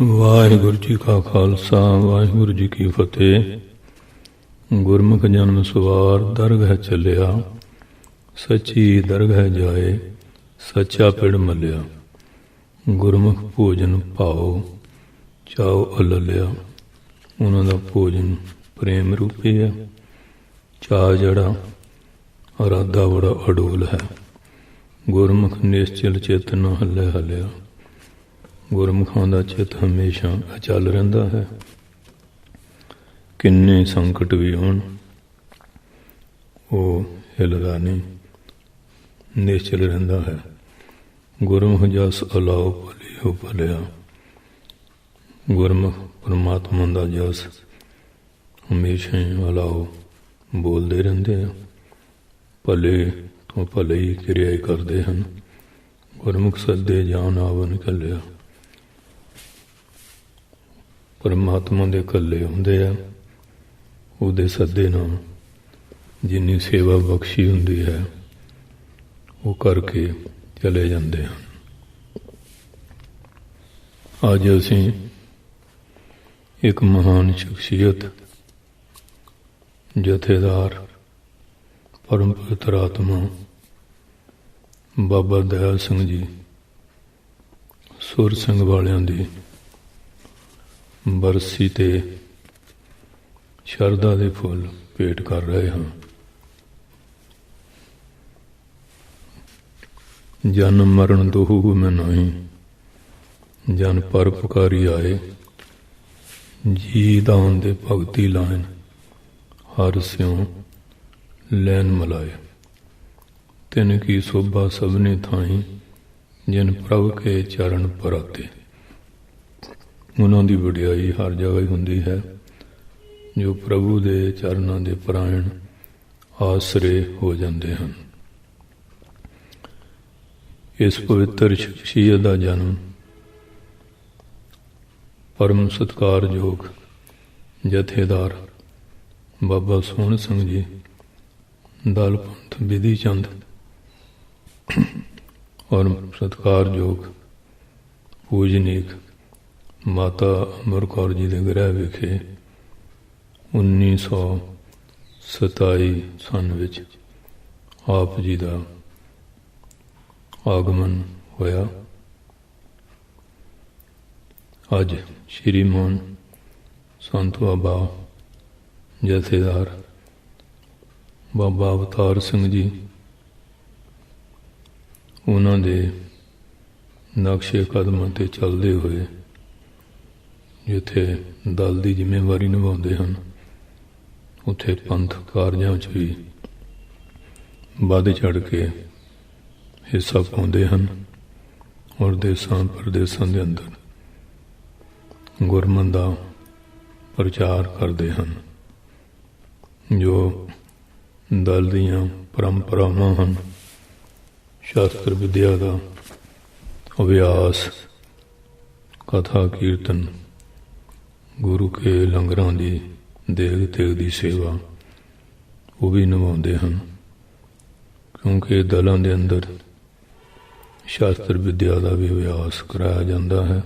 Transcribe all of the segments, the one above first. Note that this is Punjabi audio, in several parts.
ਵਾਹਿਗੁਰੂ ਜੀ ਕਾ ਖਾਲਸਾ, ਵਾਹਿਗੁਰੂ ਜੀ ਕੀ ਫਤਿਹ। ਗੁਰਮੁਖ ਜਨਮ ਸਵਾਰ, ਦਰਗਹਿ ਚੱਲਿਆ। ਸੱਚੀ ਦਰਗਹਿ ਜਾਏ, ਸੱਚਾ ਪਿੜ ਮੱਲਿਆ। ਗੁਰਮੁਖ ਭੋਜਨ ਪਾਓ ਚਾਉ ਅਲਲਿਆ। ਉਹਨਾਂ ਦਾ ਭੋਜਨ ਪ੍ਰੇਮ ਰੂਪੀ ਹੈ। ਚਾ ਜੜਾ ਅਰਾਦਾ ਬੜਾ ਅਡੋਲ ਹੈ। ਗੁਰਮੁਖ ਨਿਸ਼ਚਲ ਚੇਤ ਨ ਹੱਲੇ ਹੱਲਿਆ ਗੁਰਮੁਖਾਂ ਦਾ ਚਿੱਤ ਹਮੇਸ਼ਾ ਅਚਲ ਰਹਿੰਦਾ ਹੈ। ਕਿੰਨੇ ਸੰਕਟ ਵੀ ਹੋਣ, ਉਹ ਹਿਲਦਾ ਨਹੀਂ, ਨਿਸ਼ਚਲ ਰਹਿੰਦਾ ਹੈ। ਗੁਰਮੁਖ ਜਸ ਅਲਾਉ ਭਲਿਓ ਭਲਿਆ। ਗੁਰਮੁਖ ਪਰਮਾਤਮਾ ਦਾ ਜਸ ਹਮੇਸ਼ਾ ਹੀ ਅਲਾਉ ਬੋਲਦੇ ਰਹਿੰਦੇ ਆ। ਭਲੇ ਤੋਂ ਭਲੇ ਹੀ ਕਿਰਿਆ ਕਰਦੇ ਹਨ। ਗੁਰਮੁਖ ਸੱਦੇ ਜਾਨ ਆਵਨ ਕੱਲਿਆ ਪਰਮਾਤਮਾ ਦੇ ਇਕੱਲੇ ਹੁੰਦੇ ਆ। ਉਹਦੇ ਸੱਦੇ ਨਾਲ ਜਿੰਨੀ ਸੇਵਾ ਬਖਸ਼ੀ ਹੁੰਦੀ ਹੈ, ਉਹ ਕਰਕੇ ਚਲੇ ਜਾਂਦੇ ਹਨ। ਅੱਜ ਅਸੀਂ ਇੱਕ ਮਹਾਨ ਸ਼ਖਸੀਅਤ, ਜਥੇਦਾਰ ਪਰਮ ਪਵਿੱਤਰ ਆਤਮਾ, ਬਾਬਾ ਦਇਆ ਸਿੰਘ ਜੀ, ਸੁਰ ਸਿੰਘ ਵਾਲਿਆਂ ਦੀ ਬਰਸੀ ਤੇ ਸ਼ਰਧਾ ਦੇ ਫੁੱਲ ਭੇਟ ਕਰ ਰਹੇ ਹਾਂ। ਜਨਮ ਮਰਨ ਦੋਹੂ ਮੈਂ ਨਹੀਂ, ਜਨ ਪਰ ਪੁਕਾਰੀ ਆਏ। ਜੀ ਦਾਨ ਦੇ ਭਗਤੀ ਲਾਇਨ ਹਰ ਸਿਉ ਲੈਨ ਮਲਾਏ। ਤਿਨ ਕੀ ਸੋਭਾ ਸਭਨੇ ਥਾਈ, ਜਿਨ ਪ੍ਰਭ ਕੇ ਚਰਨ ਪਰਾਤੇ। ਉਹਨਾਂ ਦੀ ਵਡਿਆਈ ਹਰ ਜਗ੍ਹਾ ਹੀ ਹੁੰਦੀ ਹੈ, ਜੋ ਪ੍ਰਭੂ ਦੇ ਚਰਨਾਂ ਦੇ ਪ੍ਰਾਇਣ ਆਸਰੇ ਹੋ ਜਾਂਦੇ ਹਨ। ਇਸ ਪਵਿੱਤਰ ਸ਼ਖਸੀਅਤ ਦਾ ਜਨਮ ਪਰਮ ਸਤਕਾਰਯੋਗ ਜਥੇਦਾਰ ਬਾਬਾ ਸੋਹਣ ਸਿੰਘ ਜੀ, ਦਲ ਪੰਥ ਵਿਧੀ ਚੰਦ ਔਰ ਸਤਕਾਰਯੋਗ ਪੂਜਨੀਕ ਮਾਤਾ ਅਮਰ ਕੌਰ ਜੀ ਦੇ ਗ੍ਰਹਿ ਵਿਖੇ 1927 ਸਨ ਵਿੱਚ ਆਪ ਜੀ ਦਾ ਆਗਮਨ ਹੋਇਆ। ਅੱਜ ਸ਼੍ਰੀ ਮੋਹਨ ਸੰਤ ਬਾਬਾ ਜਥੇਦਾਰ ਬਾਬਾ ਅਵਤਾਰ ਸਿੰਘ ਜੀ ਉਹਨਾਂ ਦੇ ਨਕਸ਼ੇ ਕਦਮਾਂ ਤੇ ਚੱਲਦੇ ਹੋਏ ਜਿੱਥੇ ਦਲ ਦੀ ਜ਼ਿੰਮੇਵਾਰੀ ਨਿਭਾਉਂਦੇ ਹਨ, ਉੱਥੇ ਪੰਥ ਕਾਰਜਾਂ 'ਚ ਵੀ ਵੱਧ ਚੜ ਕੇ ਹਿੱਸਾ ਪਾਉਂਦੇ ਹਨ ਔਰ ਦੇਸਾਂ ਪ੍ਰਦੇਸਾਂ ਦੇ ਅੰਦਰ ਗੁਰਮਨ ਦਾ ਪ੍ਰਚਾਰ ਕਰਦੇ ਹਨ, ਜੋ ਦਲ ਦੀਆਂ ਪਰੰਪਰਾਵਾਂ ਹਨ ਸ਼ਾਸਤਰ ਵਿਦਿਆ ਦਾ ਅਭਿਆਸ ਕਥਾ ਕੀਰਤਨ ਗੁਰੂ ਕੇ ਲੰਗਰਾਂ ਦੀ ਦੇਗ ਤੇਗ ਦੀ ਸੇਵਾ, ਉਹ ਵੀ ਨਿਭਾਉਂਦੇ ਹਨ। ਕਿਉਂਕਿ ਦਲਾਂ ਦੇ ਅੰਦਰ ਸ਼ਾਸਤਰ ਵਿਦਿਆ ਦਾ ਵੀ ਅਭਿਆਸ ਕਰਾਇਆ ਜਾਂਦਾ ਹੈ।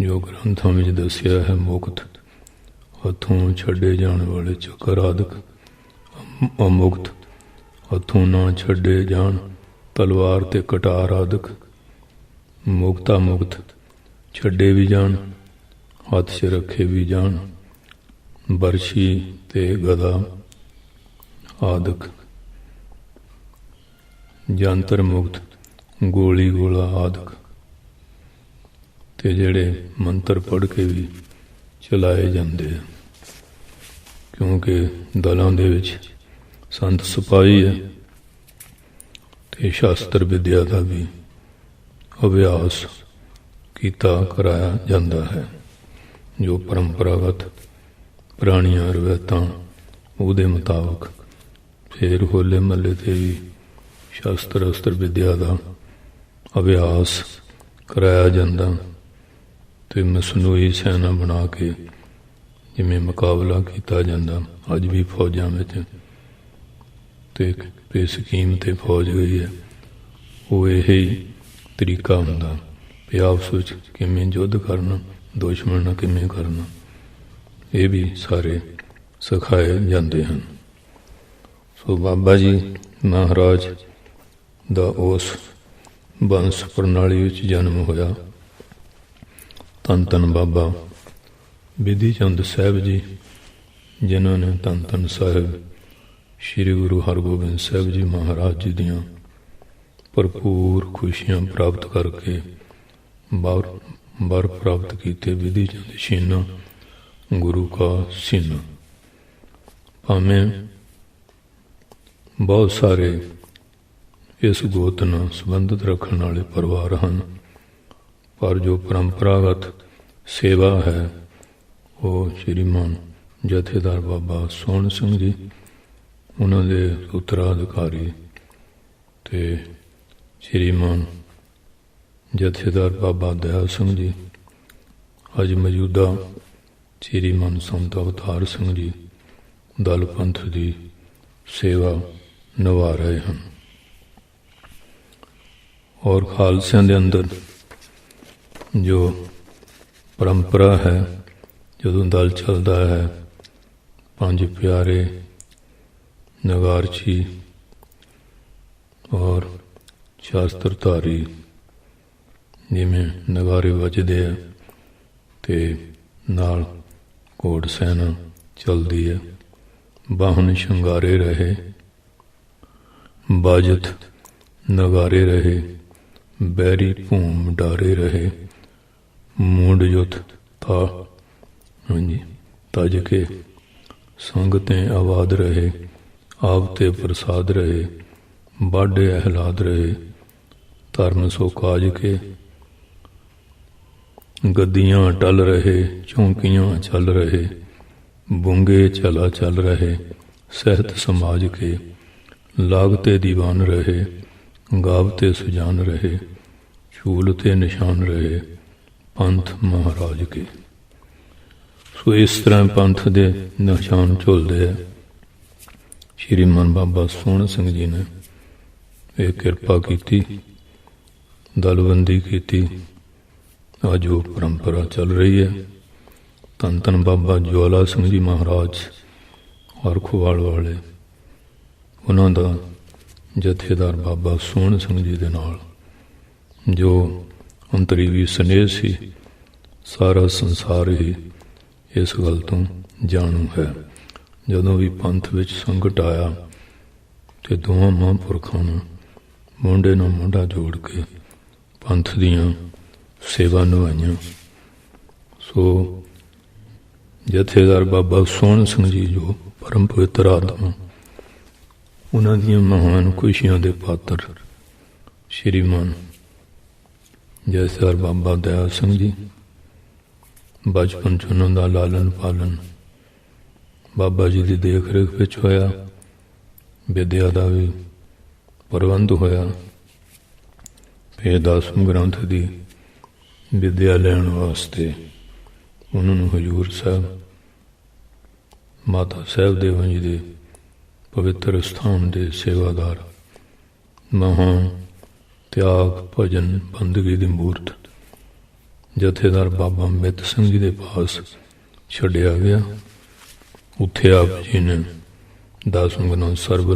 ਜੋ ਗ੍ਰੰਥਾਂ ਵਿੱਚ ਦੱਸਿਆ ਹੈ, ਮੁਕਤ ਹੱਥੋਂ ਛੱਡੇ ਜਾਣ ਵਾਲੇ ਚੱਕਰ ਆਦਿਕ ਅਮੁਕਤ ਹੱਥੋਂ ਨਾ ਛੱਡੇ ਜਾਣ ਤਲਵਾਰ ਤੇ ਕਟਾਰ ਆਦਿਕ, ਮੁਕਤਾ ਮੁਕਤ ਛੱਡੇ ਵੀ ਜਾਣ। ਹੱਥ 'ਚ ਰੱਖੇ ਵੀ ਜਾਣ। ਬਰਸ਼ੀ ਤੇ ਗਦਾ ਆਦਿਕ। ਜੰਤਰ ਮੁਕਤ, ਗੋਲੀ ਗੋਲਾ ਆਦਿਕ। ਤੇ ਜਿਹੜੇ ਮੰਤਰ ਪੜ੍ਹ ਕੇ ਵੀ ਚਲਾਏ ਜਾਂਦੇ ਆ। ਕਿਉਂਕਿ ਦਲਾਂ ਦੇ ਵਿੱਚ ਸੰਤ ਸਿਪਾਹੀ ਹੈ ਤੇ ਸ਼ਾਸਤਰ ਵਿਦਿਆ ਦਾ ਵੀ ਅਭਿਆਸ ਕੀਤਾ ਕਰਾਇਆ ਜਾਂਦਾ ਹੈ। ਜੋ ਪਰੰਪਰਾਗਤ ਪੁਰਾਣੀਆਂ ਰਵਾਇਤਾਂ ਉਹਦੇ ਮੁਤਾਬਕ ਫਿਰ ਹੋਲੇ ਮੱਲੇ ਤੇ ਵੀ ਸ਼ਾਸਤਰ ਅਸਤਰ ਵਿਦਿਆ ਦਾ ਅਭਿਆਸ ਕਰਾਇਆ ਜਾਂਦਾ ਤੇ ਮਸਨੂਈ ਸੈਨਾ ਬਣਾ ਕੇ ਜਿਵੇਂ ਮੁਕਾਬਲਾ ਕੀਤਾ ਜਾਂਦਾ, ਅੱਜ ਵੀ ਫੌਜਾਂ ਵਿੱਚ ਤੇ ਤੇ ਸਕੀਮ ਤੇ ਫੌਜ ਹੋਈ ਹੈ, ਉਹ ਇਹ ਹੀ ਤਰੀਕਾ ਹੁੰਦਾ। ਵੀ ਆਪਸ ਵਿੱਚ ਕਿਵੇਂ ਯੁੱਧ ਕਰਨਾ ਦੁਸ਼ਮਣ ਨਾਲ ਕਿਵੇਂ ਕਰਨਾ? ਇਹ ਵੀ ਸਾਰੇ ਸਿਖਾਏ ਜਾਂਦੇ ਹਨ। ਸੋ ਬਾਬਾ ਜੀ ਮਹਾਰਾਜ ਦਾ ਉਸ ਬੰਸ ਪ੍ਰਣਾਲੀ ਵਿੱਚ ਜਨਮ ਹੋਇਆ। ਧੰਨ ਧੰਨ ਬਾਬਾ ਬਿਧੀ ਚੰਦ ਸਾਹਿਬ ਜੀ, ਜਿਨ੍ਹਾਂ ਨੇ ਧੰਨ ਧੰਨ ਸਾਹਿਬ ਸ੍ਰੀ ਗੁਰੂ ਹਰਗੋਬਿੰਦ ਸਾਹਿਬ ਜੀ ਮਹਾਰਾਜ ਜੀ ਦੀਆਂ ਭਰਪੂਰ ਖੁਸ਼ੀਆਂ ਪ੍ਰਾਪਤ ਕਰਕੇ ਬਰ ਪ੍ਰਾਪਤ ਕੀਤੇ ਵਿਧੀ ਚੰਦ ਛੀਨਾ, ਗੁਰੂ ਕਾ ਸੀਨਾ ਭਾਵੇਂ ਬਹੁਤ ਸਾਰੇ ਇਸ ਗੋਤ ਨਾਲ ਸੰਬੰਧਿਤ ਰੱਖਣ ਵਾਲੇ ਪਰਿਵਾਰ ਹਨ, ਪਰ ਜੋ ਪਰੰਪਰਾਗਤ ਸੇਵਾ ਹੈ, ਉਹ ਸ਼੍ਰੀਮਾਨ ਜਥੇਦਾਰ ਬਾਬਾ ਸੋਹਣ ਸਿੰਘ ਜੀ, ਉਹਨਾਂ ਦੇ ਉੱਤਰਾਧਿਕਾਰੀ ਤੇ ਸ਼੍ਰੀਮਾਨ ਜਥੇਦਾਰ ਬਾਬਾ ਦਇਆ ਸਿੰਘ ਜੀ, ਅੱਜ ਮੌਜੂਦਾ ਸ਼੍ਰੀਮਾਨ ਸੰਤ ਅਵਤਾਰ ਸਿੰਘ ਜੀ, ਦਲ ਪੰਥ ਦੀ ਸੇਵਾ ਨਿਭਾ ਰਹੇ ਹਨ। ਔਰ ਖਾਲਸਿਆਂ ਦੇ ਅੰਦਰ ਜੋ ਪਰੰਪਰਾ ਹੈ, ਜਦੋਂ ਦਲ ਚੱਲਦਾ ਹੈ, ਪੰਜ ਪਿਆਰੇ ਨਗਾਰਚੀ ਔਰ ਸ਼ਾਸਤਰਧਾਰੀ ਜਿਵੇਂ ਨਗਾਰੇ ਵੱਜਦੇ ਆ ਤੇ ਨਾਲ ਕੋਟ ਸੈਨਾ ਚਲਦੀ ਹੈ ਬਾਹਨ ਸ਼ਿੰਗਾਰੇ ਰਹੇ। ਬਾਜਤ ਨਗਾਰੇ ਰਹੇ। ਬੈਰੀ ਭੂਮ ਡਾਰੇ ਰਹੇ। ਮੂੰਡ ਯੁੱਧ ਤਾ ਹਾਂਜੀ, ਤਜ ਕੇ ਸੰਗ ਤੇ ਆਵਾਦ ਰਹੇ। ਆਪ ਤੇ ਪ੍ਰਸਾਦ ਰਹੇ। ਬਾਡੇ ਅਹਲਾਦ ਰਹੇ। ਧਰਮ ਸੋ ਕਾਜ ਕੇ ਗੱਦੀਆਂ ਟਲ ਰਹੇ, ਚੌਂਕੀਆਂ ਚੱਲ ਰਹੇ, ਬੁੰਗੇ ਚਲਾ ਚੱਲ ਰਹੇ, ਸਹਿਤ ਸਮਾਜ ਕੇ ਲਾਗਤੇ ਦੀਵਾਨ ਰਹੇ, ਗਾਵਤੇ ਸੁਜਾਨ ਰਹੇ ਝੂਲ ਤੇ ਨਿਸ਼ਾਨ ਰਹੇ, ਪੰਥ ਮਹਾਰਾਜ ਕੇ। ਸੋ ਇਸ ਤਰ੍ਹਾਂ ਪੰਥ ਦੇ ਨਿਸ਼ਾਨ ਝੁਲਦੇ ਆ। ਸ਼੍ਰੀ ਮਨ ਬਾਬਾ ਸੋਹਣ ਸਿੰਘ ਜੀ ਨੇ ਇਹ ਕਿਰਪਾ ਕੀਤੀ, ਦਲਬੰਦੀ ਕੀਤੀ ਅੱਜ ਉਹ ਪਰੰਪਰਾ ਚੱਲ ਰਹੀ ਹੈ। ਧੰਨ ਧੰਨ ਬਾਬਾ ਜਵਾਲਾ ਸਿੰਘ ਜੀ ਮਹਾਰਾਜ ਔਰ ਖੁਵਾਲ ਵਾਲੇ, ਉਹਨਾਂ ਦਾ ਜਥੇਦਾਰ ਬਾਬਾ ਸੋਹਣ ਸਿੰਘ ਜੀ ਦੇ ਨਾਲ, ਜੋ ਅੰਤਰੀਵੀ ਸਨੇਹ ਸੀ, ਸਾਰਾ ਸੰਸਾਰ ਹੀ ਇਸ ਗੱਲ ਤੋਂ ਜਾਣੂ ਹੈ। ਜਦੋਂ ਵੀ ਪੰਥ ਵਿੱਚ ਸੰਕਟ ਆਇਆ ਤੇ ਦੋਵਾਂ ਮਹਾਂਪੁਰਖਾਂ ਨੇ ਮੁੰਡੇ ਨਾਲ ਮੁੰਡਾ ਜੋੜ ਕੇ ਪੰਥ ਦੀਆਂ ਸੇਵਾ ਨਿਭਾਈਆਂ ਸੋ ਜਥੇਦਾਰ ਬਾਬਾ ਸੋਹਣ ਸਿੰਘ ਜੀ ਜੋ ਪਰਮ ਪਵਿੱਤਰ ਆਤਮਾ, ਉਹਨਾਂ ਦੀਆਂ ਮਹਾਨ ਖੁਸ਼ੀਆਂ ਦੇ ਪਾਤਰ ਸ਼੍ਰੀਮਾਨ ਜੈਸਰ ਬਾਬਾ ਦਇਆ ਸਿੰਘ ਜੀ, ਬਚਪਨ ਚ ਉਹਨਾਂ ਦਾ ਲਾਲਨ ਪਾਲਨ, ਬਾਬਾ ਜੀ ਦੀ ਦੇਖ ਰੇਖ ਵਿੱਚ ਹੋਇਆ, ਵਿਦਿਆ ਦਾ ਵੀ ਪ੍ਰਬੰਧ ਹੋਇਆ, ਫਿਰ ਦਸਮ ਗ੍ਰੰਥ ਦੀ ਵਿਦਿਆ ਲੈਣ ਵਾਸਤੇ। ਉਹਨਾਂ ਨੂੰ ਹਜੂਰ ਸਾਹਿਬ, ਮਾਤਾ ਸਾਹਿਬ ਦੇਵਾਂ ਜੀ ਦੇ ਪਵਿੱਤਰ ਸਥਾਨ ਦੇ ਸੇਵਾਦਾਰ, ਮਹਾਨ ਤਿਆਗ ਭਜਨ ਬੰਦਗੀ ਦੀ ਮੂਰਤ, ਜਥੇਦਾਰ ਬਾਬਾ ਮਿੱਤ ਸਿੰਘ ਜੀ ਦੇ ਪਾਸ ਛੱਡਿਆ ਗਿਆ। ਉੱਥੇ ਆਪ ਜੀ ਨੇ ਦਸਮ ਗੁਰੂ ਸਰਬ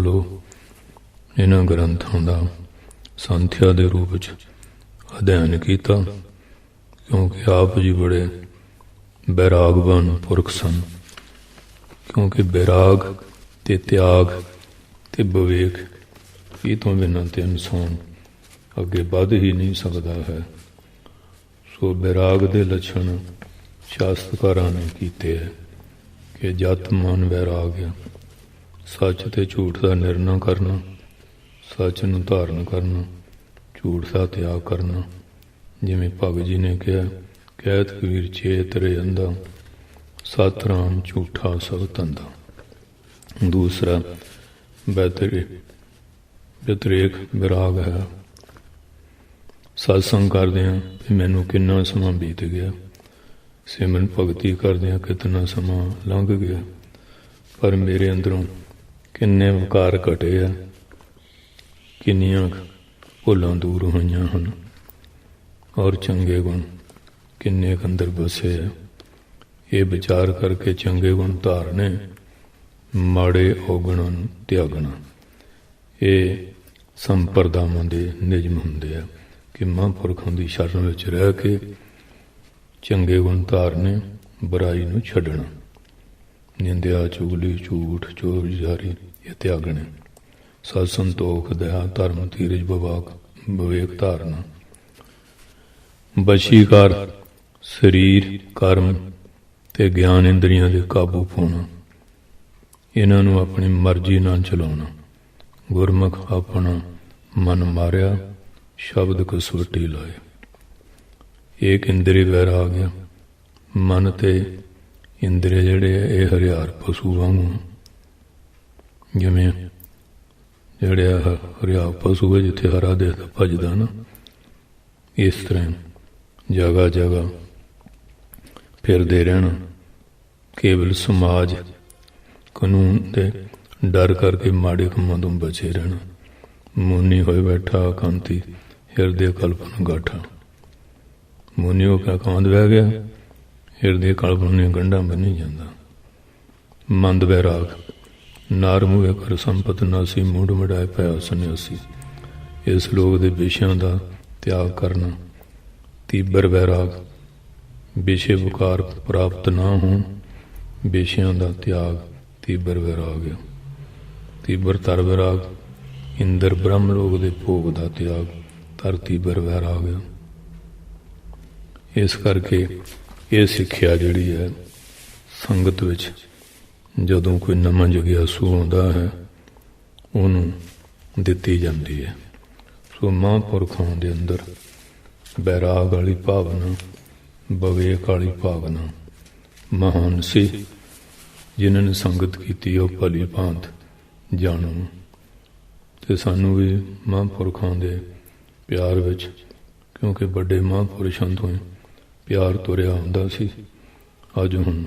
ਇਹਨਾਂ ਗ੍ਰੰਥਾਂ ਦਾ ਸੰਥਿਆ ਦੇ ਰੂਪ ਵਿੱਚ ਅਧਿਐਨ ਕੀਤਾ। ਕਿਉਂਕਿ ਆਪ ਜੀ ਬੜੇ ਬੈਰਾਗਵਾਨ ਪੁਰਖ ਸਨ। ਕਿਉਂਕਿ ਬੈਰਾਗ ਤੇ ਤਿਆਗ ਤੇ ਵਿਵੇਕ ਇਹ ਤੋਂ ਬਿਨਾਂ ਤੇ ਇਨਸਾਨ ਅੱਗੇ ਵੱਧ ਹੀ ਨਹੀਂ ਸਕਦਾ ਹੈ। ਸੋ ਬੈਰਾਗ ਦੇ ਲੱਛਣ ਸ਼ਾਸਤਕਾਰਾਂ ਨੇ ਕੀਤੇ ਹੈ ਕਿ ਜਤ ਮਨ ਵੈਰਾਗ ਹੈ ਸੱਚ ਤੇ ਝੂਠ ਦਾ ਨਿਰਣਾ ਕਰਨਾ, ਸੱਚ ਨੂੰ ਧਾਰਨ ਕਰਨਾ, ਝੂਠ ਦਾ ਤਿਆਗ ਕਰਨਾ। ਜਿਵੇਂ ਭਗਤ ਜੀ ਨੇ ਕਿਹਾ ਕਹਿਤ ਕਬੀਰ ਚੇਤ ਰੇ ਸਤ ਰਾਮ ਝੂਠਾ ਸਭ ਤੰਦਾ ਦੂਸਰਾ, ਬੈਤਰੇ ਬਤਰੇਕ ਵਿਰਾਗ ਹੈ। ਸਤਸੰਗ ਕਰਦੇ ਆ ਵੀ ਮੈਨੂੰ ਕਿੰਨਾ ਸਮਾਂ ਬੀਤ ਗਿਆ। ਸਿਮਰਨ ਭਗਤੀ ਕਰਦੇ ਆ ਕਿੰਨਾ ਸਮਾਂ ਲੰਘ ਗਿਆ। ਪਰ ਮੇਰੇ ਅੰਦਰੋਂ ਕਿੰਨੇ ਵਿਕਾਰ ਘਟੇ ਆ, ਕਿੰਨੀਆਂ ਭੁੱਲਾਂ ਦੂਰ ਹੋਈਆਂ ਹਨ। ਔਰ ਚੰਗੇ ਗੁਣ ਕਿੰਨੇ ਅੰਦਰ ਬਸੇ ਹੈ ਇਹ ਵਿਚਾਰ ਕਰਕੇ ਚੰਗੇ ਗੁਣ ਧਾਰਨੇ, ਮਾੜੇ ਔਗਣਾਂ ਨੂੰ ਤਿਆਗਣਾ। ਇਹ ਸੰਪਰਦਾਵਾਂ ਦੇ ਨਿਯਮ ਹੁੰਦੇ ਆ ਕਿ ਮਹਾਂਪੁਰਖਾਂ ਦੀ ਸ਼ਰਨ ਵਿੱਚ ਰਹਿ ਕੇ ਚੰਗੇ ਗੁਣ ਧਾਰਨੇ, ਬੁਰਾਈ ਨੂੰ ਛੱਡਣਾ। ਨਿੰਦਿਆ, ਚੁਗਲੀ, ਝੂਠ, ਚੋਰ, ਜਾਰੀ ਇਹ ਤਿਆਗਣੇ। ਸਤ ਸੰਤੋਖ ਦਇਆ, ਧਰਮ, ਧੀਰਜ, ਵਿਵਾਕ, ਵਿਵੇਕ ਧਾਰਨਾ। ਵਸ਼ੀਕਾਰ ਸਰੀਰ ਕਰਮ ਤੇ ਗਿਆਨ ਇੰਦਰੀਆਂ ਦੇ ਕਾਬੂ ਪਾਉਣਾ। ਇਹਨਾਂ ਨੂੰ ਆਪਣੀ ਮਰਜ਼ੀ ਨਾਲ ਚਲਾਉਣਾ। ਗੁਰਮੁਖ ਆਪਣਾ ਮਨ ਮਾਰਿਆ ਸ਼ਬਦ ਕਸਵਟੀ ਲਾਏ। ਏਕ ਇੰਦਰੀ ਵੈਰ ਆ ਗਿਆ। ਮਨ ਤੇ ਇੰਦਰੀ ਜਿਹੜੇ ਆ, ਇਹ ਹਰਿਆਰ ਪਸ਼ੂ ਵਾਂਗੂ। ਜਿਵੇਂ ਜਿਹੜੇ ਆ ਹਰਿਆਰ ਪਸ਼ੂ ਹੈ ਜਿੱਥੇ ਹਰਾ ਦੇਖਦਾ ਭਜਦਾ ਨਾ ਇਸ ਤਰ੍ਹਾਂ ਜਗਾ ਜਗਾ। ਫਿਰਦੇ ਰਹਿਣਾ ਕੇਵਲ ਸਮਾਜ। ਕਾਨੂੰਨ ਦੇ ਡਰ ਕਰਕੇ ਮਾੜੇ ਕੰਮਾਂ ਤੋਂ ਬਚੇ ਰਹਿਣਾ। ਮੋਨੀ ਹੋਏ ਬੈਠਾ ਕਾਂਤੀ ਹਿਰਦੇ ਕਲਪਨ ਗਾਠਾ। ਮੋਨੀ ਹੋ ਕੇ ਕਾਂਦ ਬਹਿ ਗਿਆ? ਹਿਰਦੇ ਕਲਪਨ ਨੇ ਗੰਢਾਂ ਬੰਨੀ ਜਾਂਦਾ। ਮੰਦ ਬੈਰਾਗ, ਨਾਰ ਮੂਹੇ ਕਰ ਸੰਪਤ ਨਾਸੀ ਮੂੜ ਮੜਾਏ ਪਿਆ ਸੁਨਿਆਸੀ। ਇਸ ਲੋਕ ਦੇ ਵਿਸ਼ਿਆਂ ਦਾ ਤਿਆਗ ਕਰਨਾ ਤੀਬਰ ਵੈਰਾਗ ਵਿਸ਼ੇ ਵਿਕਾਰ ਪ੍ਰਾਪਤ ਨਾ ਹੋਣ ਵਿਸ਼ਿਆਂ ਦਾ ਤਿਆਗ ਤੀਬਰ ਵੈਰਾਗ ਹੈ। ਤੀਬਰ ਤਰ ਵੈਰਾਗ, ਇੰਦਰ ਬ੍ਰਹਮ ਲੋਕ ਦੇ ਭੋਗ ਦਾ ਤਿਆਗ ਤਰ ਤੀਬਰ ਵੈਰਾਗ ਹੈ। ਇਸ ਕਰਕੇ ਇਹ ਸਿੱਖਿਆ ਜਿਹੜੀ ਹੈ, ਸੰਗਤ ਵਿੱਚ ਜਦੋਂ ਕੋਈ ਨਵਾਂ ਜਗਿਆਸੂ ਆਉਂਦਾ ਹੈ, ਉਹਨੂੰ ਦਿੱਤੀ ਜਾਂਦੀ ਹੈ। ਸੋ ਮਹਾਂਪੁਰਖਾਂ ਦੇ ਅੰਦਰ ਬੈਰਾਗ ਵਾਲੀ ਭਾਵਨਾ ਬਵੇਕ ਵਾਲੀ ਭਾਵਨਾ। ਮਹਾਨ ਸੀ, ਜਿਨ੍ਹਾਂ ਨੇ ਸੰਗਤ ਕੀਤੀ ਉਹ ਭਲੀ ਭਾਂਤ ਜਾਣੋ। ਤੇ ਸਾਨੂੰ ਵੀ ਮਹਾਂਪੁਰਖਾਂ ਦੇ ਪਿਆਰ ਵਿੱਚ, ਕਿਉਂਕਿ ਵੱਡੇ ਮਹਾਂਪੁਰਸ਼ਾਂ ਤੋਂ ਹੀ ਪਿਆਰ ਤੁਰਿਆ ਹੁੰਦਾ ਸੀ, ਅੱਜ ਹੁਣ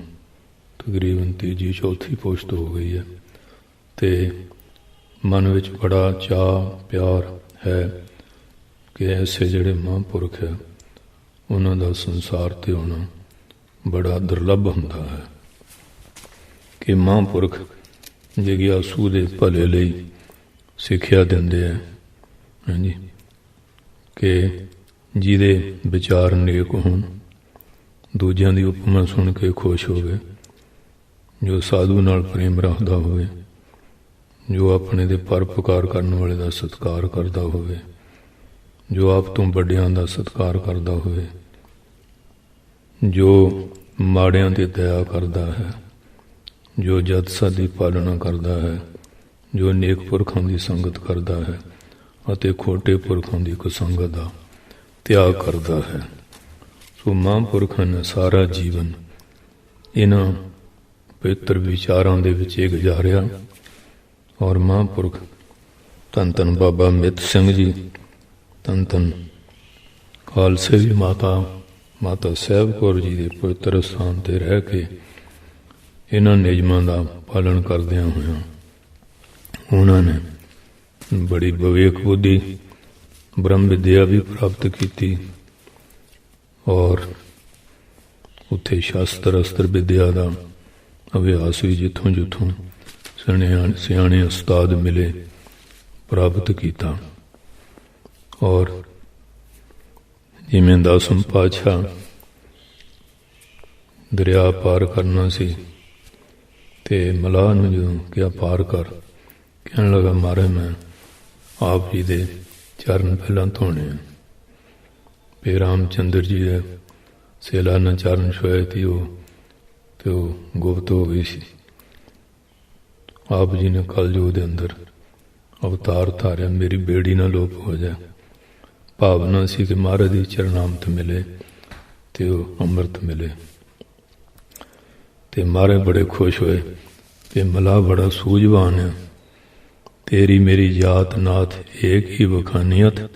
ਤਕਰੀਬਨ ਤੀਜੀ, ਚੌਥੀ ਪੁਸ਼ਤ ਹੋ ਗਈ ਹੈ। ਤੇ ਮਨ ਵਿੱਚ ਬੜਾ ਚਾਹ ਪਿਆਰ ਹੈ। ਕਿ ਐਸੇ ਜਿਹੜੇ ਮਹਾਂਪੁਰਖ ਹੈ, ਉਹਨਾਂ ਦਾ ਸੰਸਾਰ ਤੇ ਹੋਣਾ ਬੜਾ ਦੁਰਲੱਭ ਹੁੰਦਾ ਹੈ ਕਿ ਮਹਾਂਪੁਰਖ ਜਗਿਆਸੂ ਦੇ ਭਲੇ ਲਈ ਸਿੱਖਿਆ ਦਿੰਦੇ ਆ ਹਾਂਜੀ, ਕਿ ਜਿਹਦੇ ਵਿਚਾਰ ਨੇਕ ਹੋਣ, ਦੂਜਿਆਂ ਦੀ ਉਪਮਾ ਸੁਣ ਕੇ ਖੁਸ਼ ਹੋਵੇ, ਜੋ ਸਾਧੂ ਨਾਲ ਪ੍ਰੇਮ ਰੱਖਦਾ ਹੋਵੇ, ਜੋ ਆਪਣੇ ਦੇ ਪਰਪਕਾਰ ਕਰਨ ਵਾਲੇ ਦਾ ਸਤਿਕਾਰ ਕਰਦਾ ਹੋਵੇ ਜੋ ਆਪ ਤੋਂ ਵੱਡਿਆਂ ਦਾ ਸਤਿਕਾਰ ਕਰਦਾ ਹੋਵੇ, ਜੋ ਮਾੜਿਆਂ 'ਤੇ ਦਇਆ ਕਰਦਾ ਹੈ, ਜੋ ਜਤ ਦੀ ਪਾਲਣਾ ਕਰਦਾ ਹੈ, ਜੋ ਨੇਕ ਪੁਰਖਾਂ ਦੀ ਸੰਗਤ ਕਰਦਾ ਹੈ ਅਤੇ ਖੋਟੇ ਪੁਰਖਾਂ ਦੀ ਕੁਸੰਗਤ ਦਾ ਤਿਆਗ ਕਰਦਾ ਹੈ। ਸੋ ਮਹਾਂਪੁਰਖਾਂ ਨੇ ਸਾਰਾ ਜੀਵਨ ਇਹਨਾਂ ਪਵਿੱਤਰ ਵਿਚਾਰਾਂ ਦੇ ਵਿੱਚ ਇਹ ਗੁਜ਼ਾਰਿਆ ਔਰ ਮਹਾਂਪੁਰਖ ਧੰਨ ਧੰਨ ਬਾਬਾ ਮਿੱਤ ਸਿੰਘ ਜੀ ਧੰਨ ਧੰਨ ਖਾਲਸੇ ਦੀ ਮਾਤਾ ਮਾਤਾ ਸਾਹਿਬ ਕੌਰ ਜੀ ਦੇ ਪਵਿੱਤਰ ਸਥਾਨ ਤੇ ਰਹਿ ਕੇ ਇਹਨਾਂ ਨਿਯਮਾਂ ਦਾ ਪਾਲਣ ਕਰਦਿਆਂ ਹੋਇਆਂ ਉਹਨਾਂ ਨੇ ਬੜੀ ਵਿਵੇਕ ਬੁੱਧੀ, ਬ੍ਰਹਮ ਵਿਦਿਆ ਵੀ ਪ੍ਰਾਪਤ ਕੀਤੀ ਔਰ ਉੱਥੇ ਸ਼ਾਸਤਰ ਅਸਤਰ ਵਿਦਿਆ ਦਾ ਅਭਿਆਸ ਵੀ ਜਿੱਥੋਂ ਜਿੱਥੋਂ ਸਿਆਣੇ ਸਿਆਣੇ ਉਸਤਾਦ ਮਿਲੇ, ਪ੍ਰਾਪਤ ਕੀਤਾ। ਔਰ ਜਿਵੇਂ ਦਸਮ ਪਾਤਸ਼ਾਹ ਦਰਿਆ ਪਾਰ ਕਰਨਾ ਸੀ ਤੇ ਮਲਾਹ ਨੂੰ ਜਦੋਂ ਕਿਹਾ ਪਾਰ ਕਰ, ਕਹਿਣ ਲੱਗਾ, ਮਾਰੇ ਮੈਂ ਆਪ ਜੀ ਦੇ ਚਰਨ ਪਹਿਲਾਂ ਧੋਣੇ ਆ। ਪੇ ਰਾਮਚੰਦਰ ਜੀ ਦੇ ਸੇਲਾ ਨਾਲ ਚਰਨ ਛੋਏ ਤੀ ਉਹ ਤੇ ਉਹ ਗੁਪਤ ਹੋ ਗਈ ਸੀ। ਆਪ ਜੀ ਨੇ ਕਲਯੁਗ ਦੇ ਅੰਦਰ ਅਵਤਾਰ ਧਾਰਿਆ, ਮੇਰੀ ਬੇੜੀ ਨਾ ਲੋਪ ਹੋ ਜਾਏ ਭਾਵਨਾ ਸੀ ਕਿ ਮਹਾਰਾਜ ਦੀ ਚਰਨਾਮਤ ਮਿਲੇ ਤੇ ਉਹ ਅੰਮ੍ਰਿਤ ਮਿਲੇ। ਤੇ ਮਹਾਰਾਜ ਬੜੇ ਖੁਸ਼ ਹੋਏ ਤੇ ਮਲਾ ਬੜਾ ਸੂਝਵਾਨ ਹੈ ਤੇਰੀ ਮੇਰੀ ਜਾਤ ਨਾਥ ਏਕ ਹੀ ਬਖਾਨੀਅਤ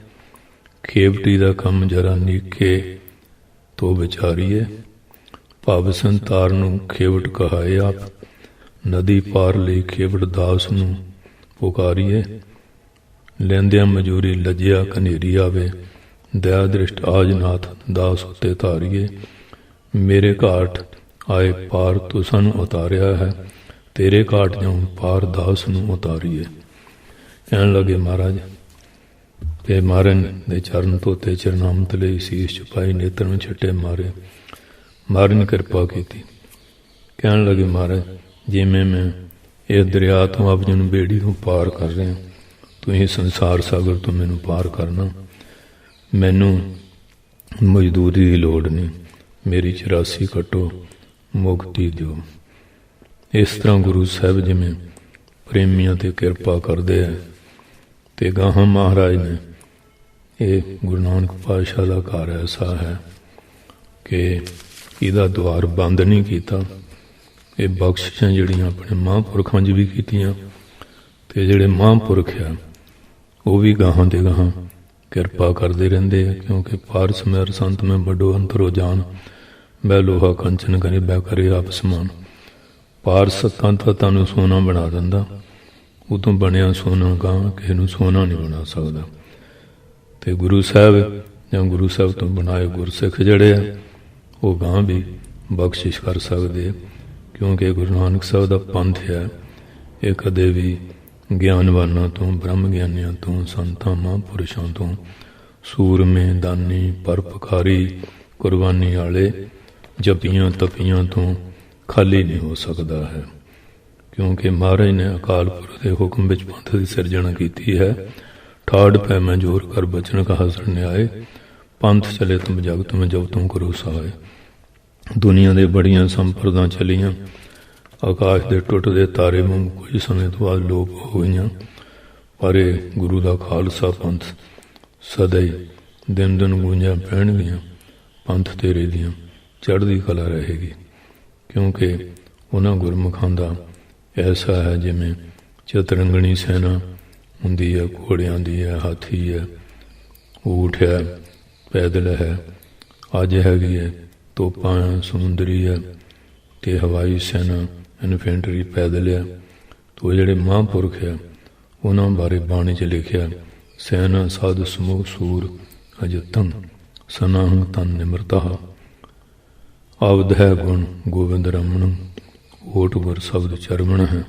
ਖੇਵਟੀ ਦਾ ਕੰਮ ਜਰਾ ਨੀਕੇ ਤੋ ਵਿਚਾਰੀਏ ਭਵ ਸੰਤਾਰ ਨੂੰ ਖੇਵਟ ਕਹਾਏ ਆਪ, ਨਦੀ ਪਾਰ ਲਈ ਖੇਵਟ ਦਾਸ ਨੂੰ ਪੁਕਾਰੀਏ ਲੈਂਦਿਆਂ ਮਜੂਰੀ ਲੱਜਿਆ ਕਨੇਰੀ ਆਵੇ। ਦਇਆ ਦ੍ਰਿਸ਼ਟ ਆਜ ਨਾਥ ਦਾਸ ਉਤੇ ਧਾਰੀਏ। ਮੇਰੇ ਘਾਟ ਆਏ ਪਾਰ ਤੂੰ ਸਾਨੂੰ ਉਤਾਰਿਆ ਹੈ। ਤੇਰੇ ਘਾਟ ਜਾਉ ਪਾਰ ਦਾਸ ਨੂੰ ਉਤਾਰੀਏ। ਕਹਿਣ ਲੱਗੇ ਮਹਾਰਾਜ, ਤੇ ਮਾਰਨ ਦੇ ਚਰਨ ਧੋਤੇ ਚਰਨਾਮਤ ਲਈ ਸੀਸ ਛੁਪਾਈ ਨੇਤਰ ਨੂੰ ਛੱਟੇ ਮਾਰੇ। ਮਾਰਨ ਕਿਰਪਾ ਕੀਤੀ। ਕਹਿਣ ਲੱਗੇ ਮਹਾਰਾਜ, ਜਿਵੇਂ ਮੈਂ ਇਹ ਦਰਿਆ ਤੋਂ ਆਪ ਜੀ ਨੂੰ ਬੇੜੀ ਤੋਂ ਪਾਰ ਕਰ ਰਿਹਾ ਤੁਸੀਂ ਸੰਸਾਰ ਸਾਗਰ ਤੋਂ ਮੈਨੂੰ ਪਾਰ ਕਰਨਾ। ਮੈਨੂੰ ਮਜ਼ਦੂਰੀ ਦੀ ਲੋੜ ਨਹੀਂ। ਮੇਰੀ 84 ਕਟੋ, ਮੁਕਤੀ ਦਿਓ। ਇਸ ਤਰ੍ਹਾਂ ਗੁਰੂ ਸਾਹਿਬ ਜਿਵੇਂ ਪ੍ਰੇਮੀਆਂ ਤੇ ਕਿਰਪਾ ਕਰਦੇ ਆ ਤੇ ਗਾਹਾਂ ਮਹਾਰਾਜ ਨੇ ਇਹ ਗੁਰੂ ਨਾਨਕ ਪਾਤਸ਼ਾਹ ਦਾ ਘਰ ਐਸਾ ਹੈ ਕਿ ਇਹਦਾ ਦਵਾਰ ਬੰਦ ਨਹੀਂ ਕੀਤਾ। ਇਹ ਬਖਸ਼ਿਸ਼ਾਂ ਜਿਹੜੀਆਂ ਆਪਣੇ ਮਹਾਂਪੁਰਖਾਂ 'ਚ ਵੀ ਕੀਤੀਆਂ ਤੇ ਜਿਹੜੇ ਮਹਾਂਪੁਰਖ ਆ ਉਹ ਵੀ ਗਾਹਾਂ ਤੇ ਗਾਹਾਂ ਕਿਰਪਾ ਕਰਦੇ ਰਹਿੰਦੇ ਆ, ਕਿਉਂਕਿ ਪਾਰਸ ਮੇਰ ਸੰਤ ਮੈਂ ਵੱਡੋ ਅੰਤਰੋ ਜਾਨ ਬੈ ਲੋਹਾ ਕੰਚਨ ਕਰੇ ਬੈ ਕਰੇ ਆਪ ਸਮਾਨ। ਪਾਰਸ ਤੰਤ ਤੁਹਾਨੂੰ ਸੋਨਾ ਬਣਾ ਦਿੰਦਾ। ਉਹ ਤੋਂ ਬਣਿਆ ਸੋਨਾ ਗਾਂ ਕਿਸੇ ਨੂੰ ਸੋਨਾ ਨਹੀਂ ਬਣਾ ਸਕਦਾ। ਤੇ ਗੁਰੂ ਸਾਹਿਬ, ਜਾਂ ਗੁਰੂ ਸਾਹਿਬ ਤੋਂ ਬਣਾਏ ਗੁਰਸਿੱਖ ਜਿਹੜੇ ਆ, ਉਹ ਗਾਂ ਵੀ ਬਖਸ਼ਿਸ਼ ਕਰ ਸਕਦੇ ਕਿਉਂਕਿ ਗੁਰੂ ਨਾਨਕ ਸਾਹਿਬ ਦਾ ਪੰਥ ਹੈ, ਇਹ ਕਦੇ ਵੀ ਗਿਆਨਵਾਨਾਂ ਤੋਂ, ਬ੍ਰਹਮ ਗਿਆਨੀਆਂ ਤੋਂ, ਸੰਤਾਂ, ਮਹਾਂਪੁਰਸ਼ਾਂ ਤੋਂ, ਸੂਰਮੇ, ਦਾਨੀ ਪਰਪਕਾਰੀ ਕੁਰਬਾਨੀ ਵਾਲੇ ਜਪੀਆਂ ਤਪੀਆਂ ਤੋਂ ਖਾਲੀ ਨਹੀਂ ਹੋ ਸਕਦਾ ਹੈ। ਕਿਉਂਕਿ ਮਹਾਰਾਜ ਨੇ ਅਕਾਲ ਪੁਰਖ ਦੇ ਹੁਕਮ ਵਿੱਚ ਪੰਥ ਦੀ ਸਿਰਜਣਾ ਕੀਤੀ ਹੈ। ਠਾੜ ਪੈ ਮੈਂ ਜੋਰ ਕਰ ਬਚਨ ਕਹਾ ਸਰਨੇ ਆਏ ਪੰਥ ਚਲੇ ਤੁਮ ਜਗਤ ਮੈਂ ਜਬ ਤੁਮ ਕਰੋ ਸਹਾਏ ਦੁਨੀਆ ਦੇ ਬੜੀਆਂ ਸੰਪਰਦਾਂ ਚਲੀਆਂ। ਆਕਾਸ਼ ਦੇ ਟੁੱਟਦੇ ਤਾਰੇ ਵਾਂਗ ਕੁਝ ਸਮੇਂ ਤੋਂ ਬਾਅਦ ਲੋਪ ਹੋ ਗਈਆਂ। ਪਰ ਇਹ ਗੁਰੂ ਦਾ ਖਾਲਸਾ ਪੰਥ ਸਦਾ ਹੀ ਦਿਨ ਦਿਨ ਗੂੰਜਾਂ ਪੈਣਗੀਆਂ, ਪੰਥ ਤੇਰੇ ਦੀਆਂ ਚੜ੍ਹਦੀ ਕਲਾ ਰਹੇਗੀ। ਕਿਉਂਕਿ ਉਹਨਾਂ ਗੁਰਮੁਖਾਂ ਦਾ ਐਸਾ ਹੈ ਜਿਵੇਂ ਚਤਰੰਗਣੀ ਸੈਨਾ ਹੁੰਦੀ ਹੈ, ਘੋੜਿਆਂ ਦੀ ਹੈ, ਹਾਥੀ ਹੈ, ਊਠ ਹੈ, ਪੈਦਲ ਹੈ, ਅੱਜ ਹੈਗੀ ਹੈ, ਤੋਪਾਂ ਸਮੁੰਦਰੀ ਹੈ ਤੇ ਹਵਾਈ ਸੈਨਾ ਇਨਫੈਂਟਰੀ ਪੈਦਲ ਹੈ ਤੋ ਜਿਹੜੇ ਮਹਾਂਪੁਰਖ ਹੈ ਉਹਨਾਂ ਬਾਰੇ ਬਾਣੀ 'ਚ ਲਿਖਿਆ, ਸੈਨਾ ਸਾਧ ਸਮੂਹ ਸੂਰ ਅਜਤੰ ਸਨਾਹੰ ਤਨ ਨਿਮਰਤਾ ਆਵਦ ਹੈ ਗੁਣ ਗੋਬਿੰਦ ਰਮਣ, ਓਟ ਗੁਰ ਸ਼ਬਦ ਚਰਮਣ ਹੈ।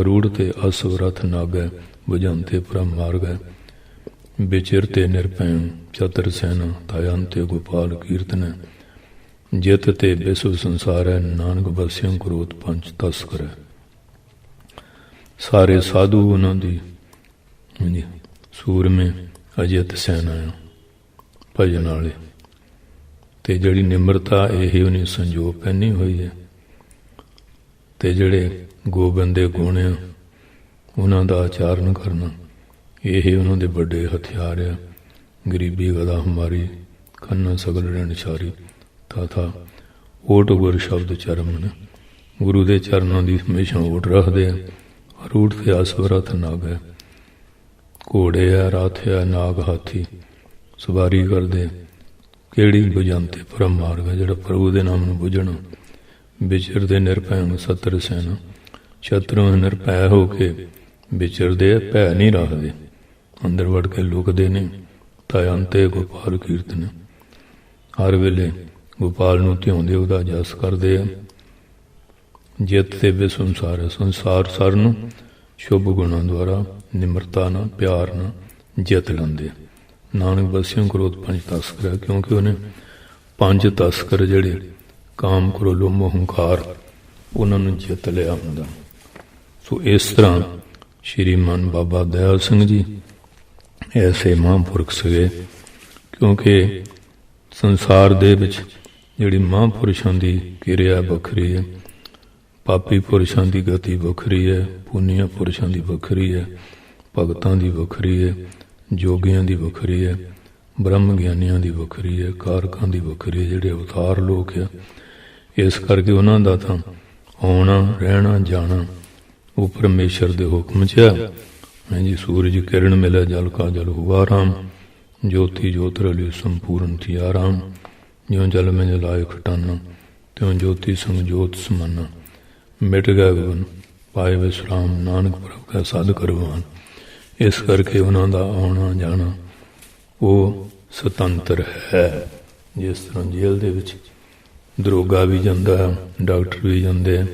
ਅਰੂੜ ਤੇ ਅਸਵਰਥ ਨਾਗੈ, ਬੁਝੰਤੇ ਪ੍ਰਮ ਮਾਰਗੈ। ਵਿਚਰਤੇ ਨਿਰਭੈ ਚਤਰ ਸੈਨਾ ਤਾਯੰਤੇ ਗੋਪਾਲ ਕੀਰਤਨ। ਜਿਤ ਤੇ ਸੰਸਾਰ ਹੈ ਨਾਨਕ ਬਸਿਓ ਕਰੋਤ ਪੰਜ ਤਸਕਰ ਹੈ ਸਾਰੇ ਸਾਧੂ ਉਹਨਾਂ ਦੀ ਹਾਂਜੀ ਸੂਰਮੇ ਅਜਿਤ ਸੈਨਾ ਆ, ਭਜਨ ਵਾਲੇ। ਤੇ ਜਿਹੜੀ ਨਿਮਰਤਾ ਇਹ ਉਹਨੇ ਸੰਜੋਗ ਪਹਿਨੀ ਹੋਈ ਹੈ। ਤੇ ਜਿਹੜੇ ਗੋਬਿੰਦ ਦੇ ਗੁਣ ਆ ਉਹਨਾਂ ਦਾ ਆਚਾਰਨ ਕਰਨਾ ਇਹ ਉਹਨਾਂ ਦੇ ਵੱਡੇ ਹਥਿਆਰ ਆ। ਗਰੀਬੀ ਗਦਾ ਹਮਾਰੀ ਖੰਨਾ ਸਗਲ ਰਣ ਛਾਰੀ। ਤਥਾ ਓਟ ਗੁਰ ਸ਼ਬਦ ਚਰਮਨ ਗੁਰੂ ਦੇ ਚਰਨਾਂ ਦੀ ਹਮੇਸ਼ਾ ਓਟ ਰੱਖਦੇ ਆ। ਰੂਟ ਤੇ ਅਸਵਰਥ ਨਾਗ ਹੈ। ਘੋੜੇ ਆ ਰਥ ਆ, ਨਾਗ ਹਾਥੀ ਸਵਾਰੀ ਕਰਦੇ ਕਿਹੜੀ ਬੁਝੰਤੇ ਪਰਮ ਮਾਰਗ ਹੈ ਜਿਹੜਾ ਪ੍ਰਭੂ ਦੇ ਨਾਮ ਨੂੰ ਬੁਝਣਾ ਵਿਚਰਦੇ ਨਿਰਭੈ ਸਤਰ ਸੈਨ ਸ਼ਤਰੂ ਨਿਰਭੈ ਹੋ ਕੇ ਵਿਚਰਦੇ ਭੈ ਨਹੀਂ ਰੱਖਦੇ। ਅੰਦਰ ਵੜ ਕੇ ਲੁਕਦੇ ਨੇ। ਤਾਂ ਅੰਤੇ ਗੋਪਾਲ ਕੀਰਤਨ। ਹਰ ਵੇਲੇ ਗੋਪਾਲ ਨੂੰ ਧਿਉਂਦੇ ਉਹਦਾ ਜਸ ਕਰਦੇ ਆ। ਜਿੱਤ ਤੇ ਵਿਸ਼ਵ ਸੰਸਾਰ ਹੈ। ਸੰਸਾਰ ਸਰ ਨੂੰ ਸ਼ੁਭ ਗੁਣਾਂ ਦੁਆਰਾ ਨਿਮਰਤਾ ਨਾਲ, ਪਿਆਰ ਨਾਲ ਜਿੱਤ ਲੈਂਦੇ ਆ। ਨਾਨਕ ਬਸਿਓ ਕ੍ਰੋਧ ਪੰਜ ਤਸਕਰ ਹੈ ਕਿਉਂਕਿ ਉਹਨੇ ਪੰਜ ਤਸਕਰ ਜਿਹੜੇ ਕਾਮ ਕਰੋ ਮੋਹ, ਹੰਕਾਰ ਉਹਨਾਂ ਨੂੰ ਜਿੱਤ ਲਿਆ ਹੁੰਦਾ। ਸੋ ਇਸ ਤਰ੍ਹਾਂ ਸ਼੍ਰੀਮਾਨ ਬਾਬਾ ਦਇਆਲ ਸਿੰਘ ਜੀ ਐਸੇ ਮਹਾਂਪੁਰਖ ਸੀਗੇ, ਕਿਉਂਕਿ ਸੰਸਾਰ ਦੇ ਵਿੱਚ ਜਿਹੜੀ ਮਹਾਂਪੁਰਸ਼ਾਂ ਦੀ ਕਿਰਿਆ ਵੱਖਰੀ ਹੈ, ਪਾਪੀ ਪੁਰਸ਼ਾਂ ਦੀ ਗਤੀ ਵੱਖਰੀ ਹੈ, ਪੁੰਨੀਆਂ ਪੁਰਸ਼ਾਂ ਦੀ ਵੱਖਰੀ ਹੈ, ਭਗਤਾਂ ਦੀ ਵੱਖਰੀ ਹੈ, ਜੋਗੀਆਂ ਦੀ ਵੱਖਰੀ ਹੈ, ਬ੍ਰਹਮ ਗਿਆਨੀਆਂ ਦੀ ਵੱਖਰੀ ਹੈ, ਕਾਰਕਾਂ ਦੀ ਵੱਖਰੀ ਹੈ, ਜਿਹੜੇ ਅਵਤਾਰ ਲੋਕ ਆ, ਇਸ ਕਰਕੇ ਉਹਨਾਂ ਦਾ ਤਾਂ ਆਉਣਾ, ਰਹਿਣਾ, ਜਾਣਾ ਉਹ ਪਰਮੇਸ਼ਰ ਦੇ ਹੁਕਮ 'ਚ ਆ। ਹਾਂਜੀ ਸੂਰਜ ਕਿਰਨ ਮਿਲੇ ਜਲ ਕਾ ਜਲ ਹੁਆ ਰਾਮ ਜੋਤੀ ਜੋਤ ਰਲੀ ਸੰਪੂਰਨ ਥੀ ਆਰਾਮ। ਜਿਉਂ ਜਲ ਮੈਂ ਜਲਾਇ ਖਟਾਨਾ, ਤਿਉਂ ਜੋਤੀ ਸੰਗ ਜੋਤ ਸਮਾਨਾ। ਮਿਟ ਗਿਆ ਗੁਣ ਪਾਏ ਵਿਸਰਾਮ ਨਾਨਕ ਪ੍ਰਭ ਕਾ ਸਾਧ ਕਰਵਾਨ। ਇਸ ਕਰਕੇ ਉਹਨਾਂ ਦਾ ਆਉਣਾ ਜਾਣਾ, ਉਹ ਸੁਤੰਤਰ ਹੈ। ਜਿਸ ਤਰ੍ਹਾਂ ਜੇਲ੍ਹ ਦੇ ਵਿੱਚ ਦਰੋਗਾ ਵੀ ਜਾਂਦਾ ਹੈ, ਡਾਕਟਰ ਵੀ ਜਾਂਦੇ ਆ,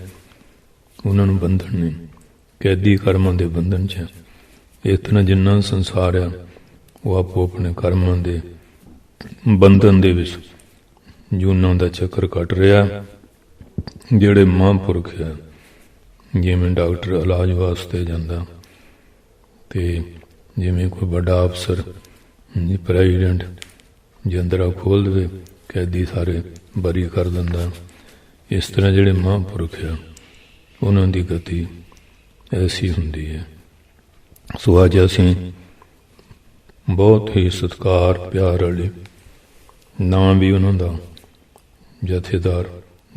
ਉਹਨਾਂ ਨੂੰ ਬੰਧਨ ਨਹੀਂ। ਕੈਦੀ ਕਰਮਾਂ ਦੇ ਬੰਧਨ 'ਚ ਇਸ ਤਰ੍ਹਾਂ ਜਿੰਨਾ ਸੰਸਾਰ ਆ, ਉਹ ਆਪੋ ਆਪਣੇ ਕਰਮਾਂ ਦੇ ਬੰਧਨ ਦੇ ਵਿੱਚ ਜੂਨਾਂ ਦਾ ਚੱਕਰ ਕੱਟ ਰਿਹਾ। ਜਿਹੜੇ ਮਹਾਂਪੁਰਖ ਆ, ਜਿਵੇਂ ਡਾਕਟਰ ਇਲਾਜ ਵਾਸਤੇ ਜਾਂਦਾ, ਤੇ ਜਿਵੇਂ ਕੋਈ ਵੱਡਾ ਅਫਸਰ, ਜੀ ਪ੍ਰੈਜ਼ੀਡੈਂਟ ਜੰਦਰਾ ਖੋਲ ਦੇਵੇ, ਕੈਦੀ ਸਾਰੇ ਬਰੀ ਕਰ ਦਿੰਦਾ। ਇਸ ਤਰ੍ਹਾਂ ਜਿਹੜੇ ਮਹਾਂਪੁਰਖ ਆ, ਉਹਨਾਂ ਦੀ ਗਤੀ ਐਸੀ ਹੁੰਦੀ ਹੈ। ਸੋ ਅੱਜ ਅਸੀਂ ਬਹੁਤ ਹੀ ਸਤਿਕਾਰ, ਪਿਆਰ ਵਾਲੇ ਨਾਮ ਵੀ ਉਹਨਾਂ ਦਾ ਜਥੇਦਾਰ,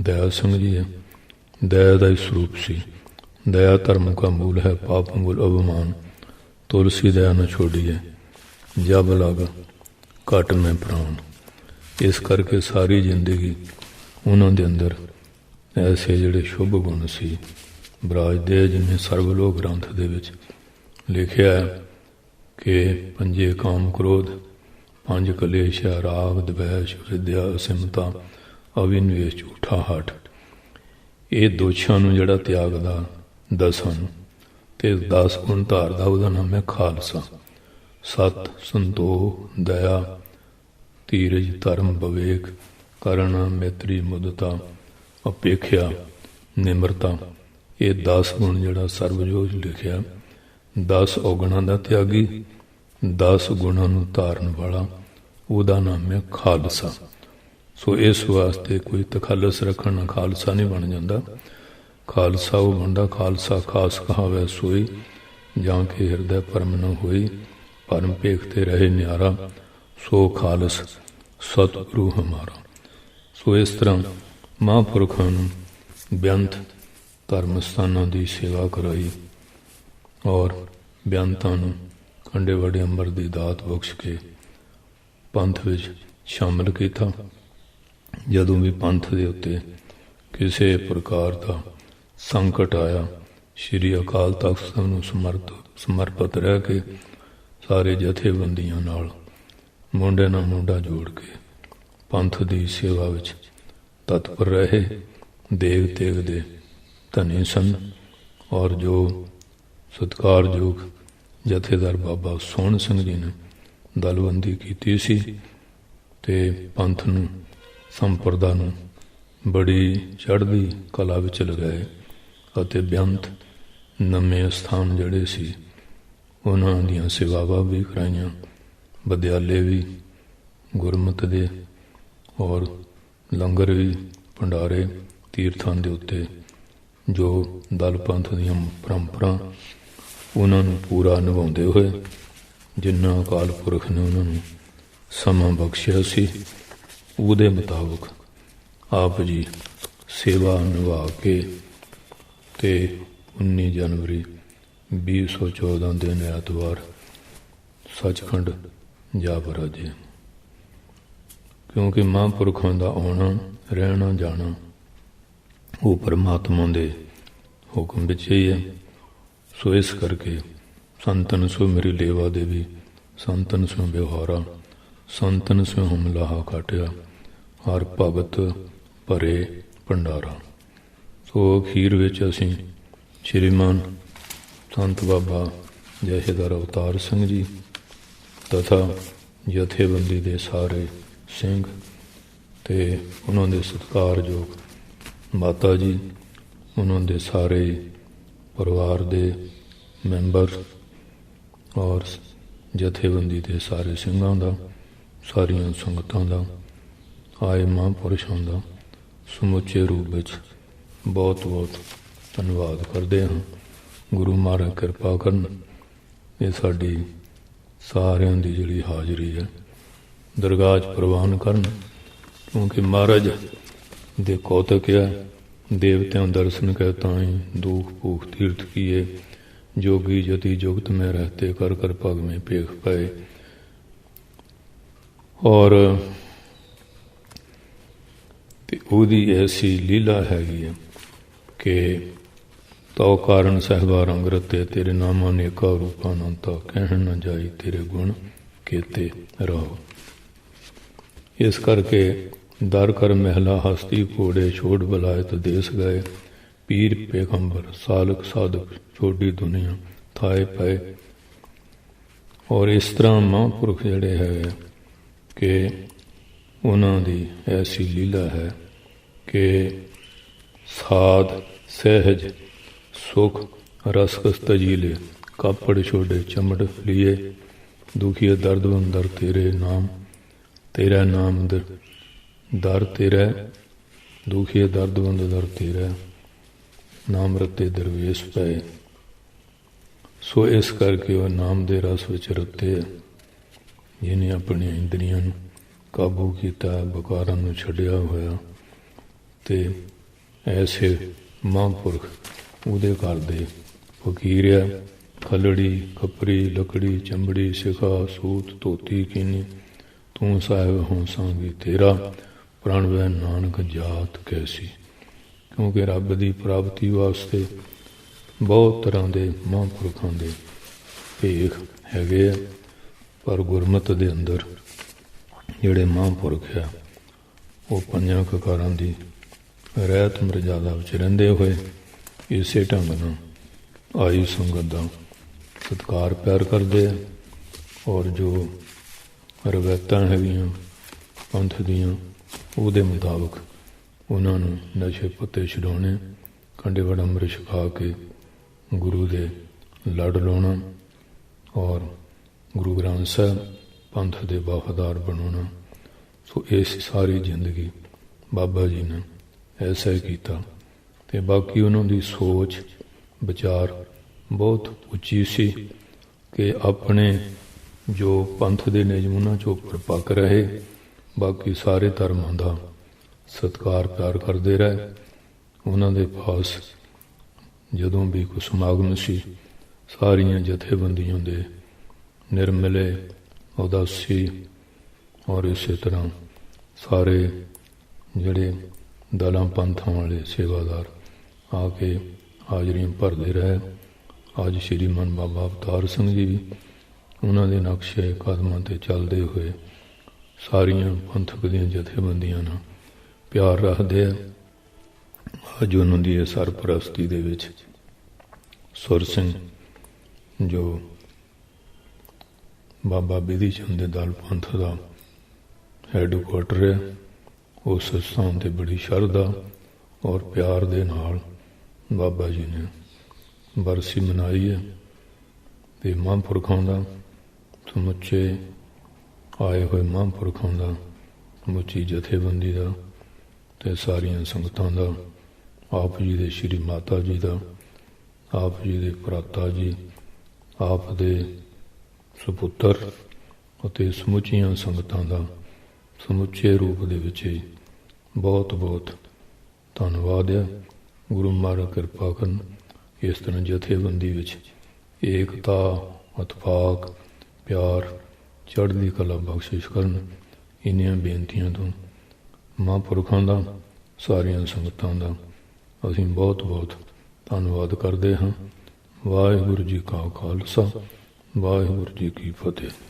ਦਇਆ ਸਿੰਘ ਜੀ ਹੈ। ਦਇਆ ਦਾ ਹੀ ਸਰੂਪ ਸੀ। ਦਇਆ ਧਰਮ ਦਾ ਮੂਲ ਹੈ, ਪਾਪ ਮੂਲ ਅਭਿਮਾਨ ਤੁਲਸੀ ਦਇਆ ਨੂੰ ਛੋੜੀ ਜਬ ਲਗ, ਘਟ ਮੈਂ ਪ੍ਰਾਣ। ਇਸ ਕਰਕੇ ਸਾਰੀ ਜ਼ਿੰਦਗੀ ਉਹਨਾਂ ਦੇ ਅੰਦਰ ਐਸੇ ਜਿਹੜੇ ਸ਼ੁਭ ਗੁਣ ਸੀ, ਬਰਾਜ ਬਰਾਜਦੇ ਜਿਵੇਂ ਸਰਵਲੋਕ ਗ੍ਰੰਥ ਦੇ ਵਿੱਚ ਲਿਖਿਆ ਹੈ ਕਿ ਪੰਜੇ ਕਾਮ ਕ੍ਰੋਧ, ਪੰਜ ਕਲੇਸ਼ ਰਾਗ, ਦਵੈਸ਼, ਵਿਦਿਆ, ਅਸਿਮਤਾ ਅਵਿਨਵੇਸ਼ ਝੂਠਾ ਹਟ। ਇਹ ਦੋਸ਼ਾਂ ਨੂੰ ਜਿਹੜਾ ਤਿਆਗਦਾ, ਦਸਾਂ ਨੂੰ। ਤੇ 10 ਗੁਣ ਧਾਰਦਾ ਉਹਦਾ ਨਾਮ ਹੈ ਖਾਲਸਾ। ਸਤ, ਸੰਤੋਖ, ਦਇਆ, ਧੀਰਜ, ਧਰਮ, ਵਿਵੇਕ, ਕਰਣਾ, ਮੈਤਰੀ, ਮੁਦਤਾ, ਅਪੇਖਿਆ, ਨਿਮਰਤਾ। ਇਹ 10 ਗੁਣ ਜਿਹੜਾ ਸਰਵਜੋਤ ਲਿਖਿਆ। 10 ਔਗਣਾਂ ਦਾ ਤਿਆਗੀ। 10 ਗੁਣਾਂ ਨੂੰ ਧਾਰਨ ਵਾਲਾ ਉਹਦਾ ਨਾਮ ਹੈ ਖਾਲਸਾ। ਸੋ ਇਸ ਵਾਸਤੇ ਕੋਈ ਤਖੱਲਸ ਰੱਖਣ ਨਾਲ ਖਾਲਸਾ ਨਹੀਂ ਬਣ ਜਾਂਦਾ। ਖਾਲਸਾ ਉਹ ਬੰਦਾ, ਖਾਲਸਾ ਖਾਸ ਕਹਾਵੇ ਸੋਈ, ਜਾਂ ਕਿ ਹਿਰਦੈ ਪਰਮ ਨ ਹੋਈ, ਪਰਮ ਭੇਖ ਤੇ ਰਹੇ ਨਿਆਰਾ, ਸੋ ਖਾਲਸ ਸਤਿਗੁਰੂ ਹਮਾਰਾ। ਸੋ ਇਸ ਤਰ੍ਹਾਂ ਮਹਾਂਪੁਰਖਾਂ ਨੂੰ ਬੇਅੰਤ ਧਰਮ ਸਥਾਨਾਂ ਦੀ ਸੇਵਾ ਕਰਾਈ ਔਰ ਬੇਅੰਤਾਂ ਨੂੰ ਕੰਡੇ ਵੜੇ ਅੰਬਰ ਦੀ ਦਾਤ ਬਖਸ਼ ਕੇ ਪੰਥ ਵਿੱਚ ਸ਼ਾਮਲ ਕੀਤਾ। ਜਦੋਂ ਵੀ ਪੰਥ ਦੇ ਉੱਤੇ ਕਿਸੇ ਪ੍ਰਕਾਰ ਦਾ ਸੰਕਟ ਆਇਆ, ਸ਼੍ਰੀ ਅਕਾਲ ਤਖਤ ਸਾਹਿਬ ਨੂੰ ਸਮਰਤ ਸਮਰਪਿਤ ਰਹਿ ਕੇ ਸਾਰੇ ਜਥੇਬੰਦੀਆਂ ਨਾਲ ਮੁੰਡੇ ਨਾਲ ਮੁੰਡਾ ਜੋੜ ਕੇ ਪੰਥ ਦੀ ਸੇਵਾ ਵਿੱਚ ਤਤਪਰ ਰਹੇ ਦੇਗ ਤੇਗ ਦੇ ਧਨੀ ਸਨ ਔਰ ਜੋ ਸਤਿਕਾਰਯੋਗ ਜਥੇਦਾਰ ਬਾਬਾ ਸੋਹਣ ਸਿੰਘ ਜੀ ਨੇ ਦਲਬੰਦੀ ਕੀਤੀ ਸੀ ਤੇ ਪੰਥ ਨੂੰ ਸੰਪਰਦਾ ਨੂੰ ਬੜੀ ਚੜ੍ਹਦੀ ਕਲਾ ਵਿੱਚ ਲਗਾਏ ਅਤੇ ਬੇਅੰਤ ਨਵੇਂ ਸਥਾਨ ਜਿਹੜੇ ਸੀ, ਉਹਨਾਂ ਦੀਆਂ ਸੇਵਾਵਾਂ ਵੀ ਕਰਾਈਆਂ ਵਿਦਿਆਲੇ ਵੀ, ਗੁਰਮਤ ਦੇ ਔਰ ਲੰਗਰ ਵੀ, ਭੰਡਾਰੇ, ਤੀਰਥਾਂ ਦੇ ਉੱਤੇ, ਜੋ ਦਲ ਪੰਥ ਦੀਆਂ ਪਰੰਪਰਾ ਉਹਨਾਂ ਨੂੰ ਪੂਰਾ ਨਿਭਾਉਂਦੇ ਹੋਏ ਜਿਨ੍ਹਾਂ ਅਕਾਲ ਪੁਰਖ ਨੇ ਉਹਨਾਂ ਨੂੰ ਸਮਾਂ ਬਖਸ਼ਿਆ ਸੀ ਉਹਦੇ ਮੁਤਾਬਕ ਆਪ ਜੀ ਸੇਵਾ ਨਿਭਾ ਕੇ ਤੇ 19 ਜਨਵਰੀ 2014 ਦਿਨ ਐਤਵਾਰ ਸੱਚਖੰਡ ਜਾ ਬਰਾਜੇ ਕਿਉਂਕਿ ਮਹਾਂਪੁਰਖਾਂ ਦਾ ਆਉਣਾ, ਰਹਿਣਾ, ਜਾਣਾ ਉਹ ਪਰਮਾਤਮਾ ਦੇ ਹੁਕਮ ਵਿੱਚ ਹੀ ਹੈ। ਸੋ ਇਸ ਕਰਕੇ ਸੰਤਨ ਸੋ ਮੇਰੀ ਲੇਵਾ ਦੇਵੀ, ਸੰਤਨ ਸੋ ਵਿਵਹਾਰਾ, ਸੰਤਨ ਸੋ ਹਮ ਲਾਹਾ ਕਾਟਿਆ ਹਰ ਭਗਤ ਭਰੇ ਭੰਡਾਰਾ। ਸੋ ਅਖੀਰ ਵਿੱਚ ਅਸੀਂ ਸ਼੍ਰੀਮਾਨ ਸੰਤ ਬਾਬਾ ਜਥੇਦਾਰ ਅਵਤਾਰ ਸਿੰਘ ਜੀ ਤਥਾ ਜਥੇਬੰਦੀ ਦੇ ਸਾਰੇ ਸਿੰਘ ਤੇ ਉਹਨਾਂ ਦੇ ਸਤਿਕਾਰਯੋਗ ਮਾਤਾ ਜੀ, ਉਹਨਾਂ ਦੇ ਸਾਰੇ ਪਰਿਵਾਰ ਦੇ ਮੈਂਬਰ ਔਰ ਜਥੇਬੰਦੀ ਦੇ ਸਾਰੇ ਸਿੰਘਾਂ ਦਾ, ਸਾਰੀਆਂ ਸੰਗਤਾਂ ਦਾ ਆਏ ਮਹਾਂਪੁਰਸ਼ਾਂ ਦਾ ਸਮੁੱਚੇ ਰੂਪ ਵਿੱਚ ਬਹੁਤ ਬਹੁਤ ਧੰਨਵਾਦ ਕਰਦੇ ਹਾਂ। ਗੁਰੂ ਮਹਾਰਾਜ ਕਿਰਪਾ ਕਰਨ ਇਹ ਸਾਡੀ ਸਾਰਿਆਂ ਦੀ ਜਿਹੜੀ ਹਾਜ਼ਰੀ ਹੈ, ਦਰਗਾਹ 'ਚ ਪ੍ਰਵਾਨ ਕਰਨ। ਕਿਉਂਕਿ ਮਹਾਰਾਜ ਦੇ ਕੌਤਕ ਹੈ, ਦੇਵਤਿਆਂ ਦਰਸ਼ਨ ਕਹਿ ਤਾਂ ਹੀ ਦੁਖ ਭੂਖ ਤੀਰਥ ਕੀਏ। ਜੋਗੀ ਜਤੀ ਜੁਗਤ ਮੈਂ ਰਹਤੇ ਕਰ ਕਰ ਪਗ ਮੈਂ ਪੇਖ ਪਏ। ਔਰ ਤੇ ਉਹਦੀ ਐਸੀ ਲੀਲਾ ਹੈਗੀ ਹੈ ਕਿ ਤਉ ਕਾਰਨ ਸਹਿਬਾ ਰੰਗ ਰਤੇ, ਤੇਰੇ ਨਾਮਾਂ ਨੇਕਾ ਰੂਪਾਂ ਅਨੰਤਾ ਕਹਿਣ ਨਾ ਜਾਈ, ਤੇਰੇ ਗੁਣ ਕੀਤੇ ਰਹੋ। ਇਸ ਕਰਕੇ ਦਰ ਕਰ ਮਹਿਲਾ ਹਸਤੀ ਕੋੜੇ ਛੋੜ ਬਲਾਇਤ ਦੇਸ ਗਏ, ਪੀਰ ਪੈਗੰਬਰ, ਸਾਲਕ ਸਾਧਕ, ਛੋਡੀ ਦੁਨੀਆ ਥਾਏ ਪਏ। ਔਰ ਇਸ ਤਰ੍ਹਾਂ ਮਹਾਂਪੁਰਖ ਜਿਹੜੇ ਹੈ ਕਿ ਉਹਨਾਂ ਦੀ ਐਸੀ ਲੀਲਾ ਹੈ ਕਿ ਸਾਧ, ਸਹਿਜ, ਸੁਖ ਰਸਕਸ ਤਜੀਲੇ, ਕਾਪੜ ਛੋੜੇ ਚਮੜ ਲਿਏ ਦੁਖੀਏ ਦਰਦ ਅੰਦਰ ਤੇਰੇ ਨਾਮ, ਤੇਰਾ ਨਾਮ ਦਰ ਦਰ ਤੇਰਾ ਦੁਖੀਏ ਦਰਦ ਅੰਦਰ ਤੇਰਾ, ਨਾਮ ਰਤੇ ਦਰਵੇਸ਼ ਪਏ। ਸੋ ਇਸ ਕਰਕੇ ਉਹ ਨਾਮ ਦੇ ਰਸ ਵਿੱਚ ਰਤੇ ਜਿਹਨੇ ਆਪਣੀਆਂ ਇੰਦਰੀਆਂ ਨੂੰ ਕਾਬੂ ਕੀਤਾ ਬਕਾਰਾਂ ਨੂੰ ਛੱਡਿਆ ਹੋਇਆ ਤੇ ਐਸੇ ਮਹਾਂਪੁਰਖ ਉਹਦੇ ਘਰ ਦੇ ਫਕੀਰ ਆ। ਖਲੜੀ, ਖਪਰੀ, ਲੱਕੜੀ ਚੰਬੜੀ ਸਿਖਾ, ਸੂਤ, ਧੋਤੀ, ਕਿਨੀ, ਤੂੰ ਸਾਹਿਬ ਹੋਂ ਸੰਗੀ ਤੇਰਾ, ਪ੍ਰਣ ਵੈ ਨਾਨਕ ਜਾਤ ਕੈਸੀ। ਕਿਉਂਕਿ ਰੱਬ ਦੀ ਪ੍ਰਾਪਤੀ ਵਾਸਤੇ ਬਹੁਤ ਤਰ੍ਹਾਂ ਦੇ ਮਹਾਂਪੁਰਖਾਂ ਦੇ ਭੇਖ ਹੈਗੇ ਆ, ਪਰ ਗੁਰਮਤ ਦੇ ਅੰਦਰ ਜਿਹੜੇ ਮਹਾਂਪੁਰਖ ਆ, ਉਹ ਪੰਜਾਂ ਕਕਾਰਾਂ ਦੀ ਰਹਿਤ ਮਰਜ਼ਾਦਾ ਵਿੱਚ ਰਹਿੰਦੇ ਹੋਏ ਇਸੇ ਢੰਗ ਨਾਲ ਆਈ ਸੰਗਤ ਦਾ ਸਤਿਕਾਰ ਪਿਆਰ ਕਰਦੇ ਆ ਔਰ ਜੋ ਰਵਾਇਤਾਂ ਹੈਗੀਆਂ, ਪੰਥ ਦੀਆਂ, ਉਹਦੇ ਮੁਤਾਬਕ ਉਹਨਾਂ ਨੂੰ ਨਸ਼ੇ ਪੱਤੇ ਛਡਾਉਣੇ ਕੰਡੇ ਵੜ ਅੰਮ੍ਰਿਤ ਛਕਾ ਕੇ ਗੁਰੂ ਦੇ ਲੜ ਲਾਉਣਾ ਔਰ ਗੁਰੂ ਗ੍ਰੰਥ ਸਾਹਿਬ ਪੰਥ ਦੇ ਵਫਾਦਾਰ ਬਣਾਉਣਾ। ਸੋ ਇਸ ਸਾਰੀ ਜ਼ਿੰਦਗੀ ਬਾਬਾ ਜੀ ਨੇ ਐਸਾ ਹੀ ਕੀਤਾ ਤੇ ਬਾਕੀ ਉਹਨਾਂ ਦੀ ਸੋਚ, ਵਿਚਾਰ ਬਹੁਤ ਉੱਚੀ ਸੀ ਕਿ ਆਪਣੇ ਜੋ ਪੰਥ ਦੇ ਨਿਯਮ ਉਹਨਾਂ ਚੋਂ ਪਰਪੱਕ ਰਹੇ, ਬਾਕੀ ਸਾਰੇ ਧਰਮਾਂ ਦਾ ਸਤਿਕਾਰ ਪਿਆਰ ਕਰਦੇ ਰਹੇ। ਉਹਨਾਂ ਦੇ ਪਾਸ ਜਦੋਂ ਵੀ ਕੋਈ ਸਮਾਗਮ ਸੀ, ਸਾਰੀਆਂ ਜਥੇਬੰਦੀਆਂ ਦੇ ਨਿਰਮਲੇ ਉਦਾਸੀ ਔਰ ਇਸੇ ਤਰ੍ਹਾਂ ਸਾਰੇ ਜਿਹੜੇ ਦਲਾਂ ਪੰਥਾਂ ਵਾਲੇ ਸੇਵਾਦਾਰ ਆ ਕੇ ਹਾਜ਼ਰੀਆਂ ਭਰਦੇ ਰਹੇ। ਅੱਜ ਸ਼੍ਰੀ ਮਨ ਬਾਬਾ ਅਵਤਾਰ ਸਿੰਘ ਜੀ ਵੀ ਉਹਨਾਂ ਦੇ ਨਕਸ਼ੇ ਕਦਮਾਂ ਤੇ ਚੱਲਦੇ ਹੋਏ ਸਾਰੀਆਂ ਪੰਥਕ ਦੀਆਂ ਜਥੇਬੰਦੀਆਂ ਨਾਲ ਪਿਆਰ ਰੱਖਦੇ ਆ। ਅੱਜ ਉਹਨਾਂ ਦੀ ਇਹ ਸਰਪ੍ਰਸਤੀ ਦੇ ਵਿੱਚ ਸੁਰ ਸਿੰਘ ਜੋ ਬਾਬਾ ਬਿਧੀ ਚੰਦ ਦੇ ਦਲ ਪੰਥ ਦਾ ਹੈੱਡਕੁਆਟਰ ਹੈ। ਉਸ ਸਥਾਨ ਤੇ ਬੜੀ ਸ਼ਰਧਾ ਔਰ ਪਿਆਰ ਦੇ ਨਾਲ ਬਾਬਾ ਜੀ ਨੇ ਬਰਸੀ ਮਨਾਈ ਹੈ ਤੇ ਮਹਾਂਪੁਰਖਾਂ ਦਾ ਸਮੁੱਚੇ ਆਏ ਹੋਏ ਮਹਾਂਪੁਰਖਾਂ ਦਾ ਸਮੁੱਚੀ ਜਥੇਬੰਦੀ ਦਾ ਤੇ ਸਾਰੀਆਂ ਸੰਗਤਾਂ ਦਾ, ਆਪ ਜੀ ਦੇ ਸ਼੍ਰੀ ਮਾਤਾ ਜੀ ਦਾ, ਆਪ ਜੀ ਦੇ ਭਰਾਤਾ ਜੀ, ਆਪ ਦੇ ਸੁਪੁੱਤਰ ਅਤੇ ਸਮੁੱਚੀਆਂ ਸੰਗਤਾਂ ਦਾ ਸਮੁੱਚੇ ਰੂਪ ਦੇ ਵਿੱਚ ਬਹੁਤ ਬਹੁਤ ਧੰਨਵਾਦ ਹੈ। ਗੁਰੂ ਮਹਾਰਾਜ ਕਿਰਪਾ ਕਰਨ ਇਸ ਤਰ੍ਹਾਂ ਜਥੇਬੰਦੀ ਵਿੱਚ ਏਕਤਾ ਇਤਫਾਕ ਪਿਆਰ, ਚੜ੍ਹਦੀ ਕਲਾ ਬਖਸ਼ਿਸ਼ ਕਰਨ ਇੰਨੀਆਂ ਬੇਨਤੀਆਂ ਤੋਂ ਮਹਾਂਪੁਰਖਾਂ ਦਾ, ਸਾਰੀਆਂ ਸੰਗਤਾਂ ਦਾ ਅਸੀਂ ਬਹੁਤ ਬਹੁਤ ਧੰਨਵਾਦ ਕਰਦੇ ਹਾਂ। ਵਾਹਿਗੁਰੂ ਜੀ ਕਾ ਖਾਲਸਾ। ਵਾਹਿਗੁਰੂ ਜੀ ਕੀ ਫਤਿਹ।